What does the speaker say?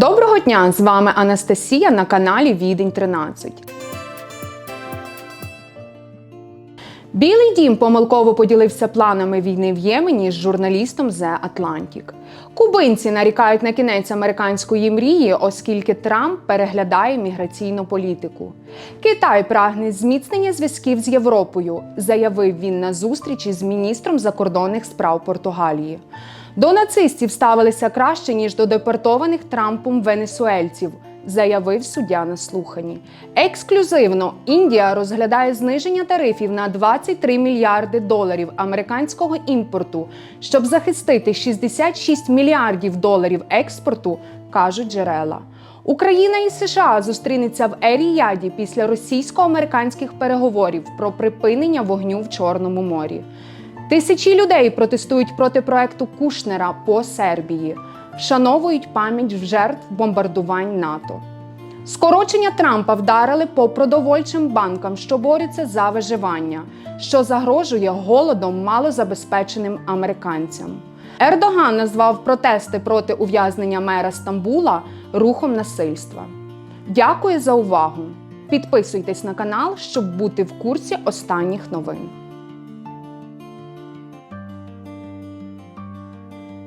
Доброго дня! З вами Анастасія на каналі Відень 13. Білий дім помилково поділився планами війни в Ємені з журналістом The Atlantic. Кубинці нарікають на кінець американської мрії, оскільки Трамп переглядає міграційну політику. Китай прагне зміцнення зв'язків з Європою, заявив він на зустрічі з міністром закордонних справ Португалії. До нацистів ставилися краще ніж до депортованих Трампом венесуельців, заявив суддя на слуханні. Ексклюзивно Індія розглядає зниження тарифів на 23 мільярди доларів американського імпорту, щоб захистити 66 мільярдів доларів експорту, кажуть джерела. Україна і США зустрінуться в Еріяді після російсько-американських переговорів про припинення вогню в Чорному морі. Тисячі людей протестують проти проекту Кушнера по Сербії, вшановують пам'ять жертв бомбардувань НАТО. Скорочення Трампа вдарили по продовольчим банкам, що борються за виживання, що загрожує голодом малозабезпеченим американцям. Ердоган назвав протести проти ув'язнення мера Стамбула рухом насильства. Дякую за увагу! Підписуйтесь на канал, щоб бути в курсі останніх новин.